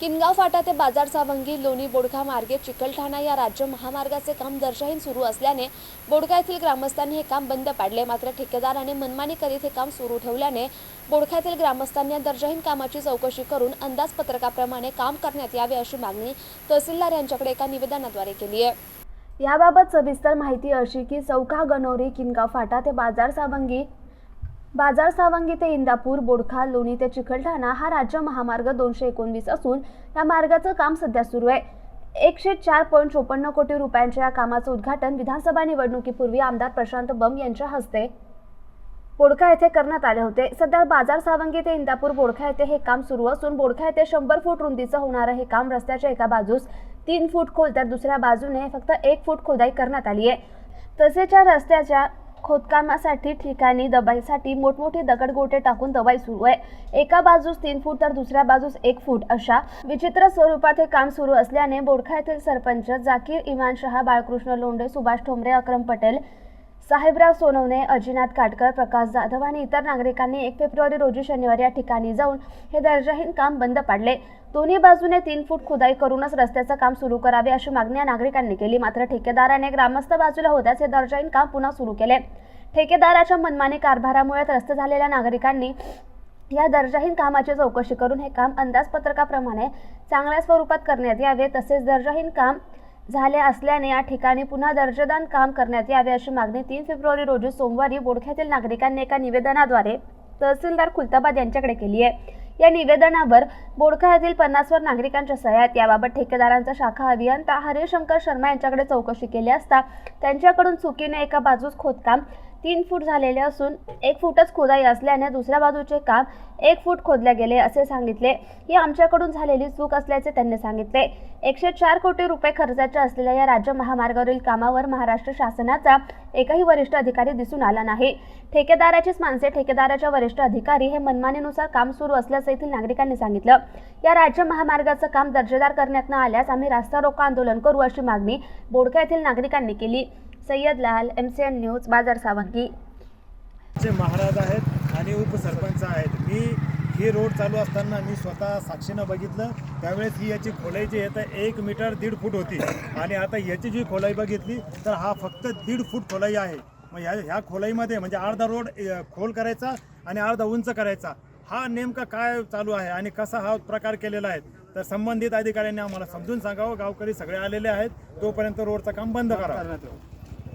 किनगाव फाटा ते बाजार सावंगी लोणी बोडखा मार्गे चिकलठाणा या राज्य महामार्गाचे काम दर्शहीन सुरू असल्याने बोडखा येथील ग्रामस्थांनी हे काम बंद पाडले. मात्र ठेकेदाराने मनमानी करीत हे काम सुरू ठेवल्याने बोडख्यातील ग्रामस्थांनी या दर्जाहीन कामाची चौकशी करून अंदाजपत्रकाप्रमाणे काम करण्यात यावे अशी मागणी तहसीलदार यांच्याकडे एका निवेदनाद्वारे केली आहे. याबाबत सविस्तर माहिती अशी की चौका गणोरी किनगाव फाटा ते बाजार सावंगी बाजार सावंगी ते इंदापूर बोडखा लोणी ते चिखलठाणा हा राज्य महामार्ग दोनशे एकोणवीस असून या मार्गाचं काम सध्या सुरू आहे. एकशे चार पॉईंट चोपन्न कोटी रुपयांच्या या कामाचं उद्घाटन विधानसभा निवडणुकीपूर्वी आमदार प्रशांत बम यांच्या हस्ते बोडखा येथे करण्यात आले होते. सध्या बाजार सावंगी ते इंदापूर बोडखा येथे हे काम सुरू असून बोडखा येथे शंभर फूट रुंदीचं होणारं हे काम. रस्त्याच्या एका बाजूस तीन फूट खोल तर दुसऱ्या बाजूने फक्त एक फूट खोदाई करण्यात आली आहे. तसेच या रस्त्याच्या खोदकामासाठी ठिकाणी दबाईसाठी मोठमोठे दगडगोटे टाकून दबाई सुरू आहे. एका बाजूस तीन फूट तर दुसऱ्या बाजूस एक फूट अशा विचित्र स्वरूपात हे काम सुरू असल्याने बोडखा येथील सरपंच जाकीर इमान शहा बाळकृष्ण लोंढे सुभाष ठोंबरे अक्रम पटेल साहेबराव सोनवणे अजिनाथ काटकर प्रकाश जाधव आणि इतर नागरिकांनी एक फेब्रुवारी रोजी शनिवारी या ठिकाणी जाऊन हे दर्जाहीन काम बंद पाडले. दोन्ही बाजूने तीन फूट खुदाई करूनच रस्त्याचं काम सुरू करावे अशी मागणी या नागरिकांनी केली. मात्र ठेकेदाराने ग्रामस्थ बाजूला होत्याच हे दर्जाहीन काम पुन्हा सुरू केले. ठेकेदाराच्या मनमानी कारभारामुळे त्रस्त झालेल्या नागरिकांनी या दर्जाहीन कामाची चौकशी करून हे काम अंदाजपत्रकाप्रमाणे चांगल्या स्वरूपात करण्यात यावे. तसेच दर्जाहीन काम झाले असल्याने या ठिकाणी पुन्हा दर्जेदार काम करण्यात यावे अशी मागणी तीन फेब्रुवारी रोजी सोमवारी बोडख्यातील नागरिकांनी एका निवेदनाद्वारे तहसीलदार खुलताबाद यांच्याकडे केली आहे. या निवेदनावर बोडखा येथील पन्नासवर नागरिकांच्या सह्या याबाबत ठेकेदारांचा शाखा अभियंता हरिशंकर शर्मा यांच्याकडे चौकशी केली असता त्यांच्याकडून चुकीने एका बाजूस खोदकाम तीन फूट झालेले असून एक फूटच खोदाई असल्याने दुसऱ्या बाजूचे काम एक फूट खोदले गेले असे सांगितले. ही आमच्याकडून झालेली चूक असल्याचे त्यांनी सांगितले. एकशे चार कोटी रुपये खर्चाच्या असलेल्या या राज्य महामार्गावरील कामावर महाराष्ट्र शासनाचा एकही वरिष्ठ अधिकारी दिसून आला नाही. ठेकेदाराचीच माणसे ठेकेदाराच्या वरिष्ठ अधिकारी हे मनमानीनुसार काम सुरू असल्याचं येथील नागरिकांनी सांगितलं. या राज्य महामार्गाचं काम दर्जेदार करण्यात न आल्यास आम्ही रास्ता रोको आंदोलन करू अशी मागणी बोडक्या येथील नागरिकांनी केली. सय्यद लाल एम सी एन न्यूज बाजार सावंगी. चे महाराज आहेत आणि उपसरपंच आहेत. मी ही रोड चालू असताना मी स्वतः साक्षीनं बघितलं. त्यावेळेस ही याची खोलाई जी आहे तर एक मीटर दीड फूट होती. आणि आता याची जी खोलाई बघितली तर हा फक्त दीड फूट खोलाई आहे. मग ह्या ह्या खोलाईमध्ये म्हणजे अर्धा रोड अ, खोल करायचा आणि अर्धा उंच करायचा. हा नेमका काय चालू आहे आणि कसा हा प्रकार केलेला आहे तर संबंधित अधिकाऱ्यांनी आम्हाला समजून सांगावं. गावकरी सगळे आलेले आहेत. तोपर्यंत रोडचं काम बंद करावं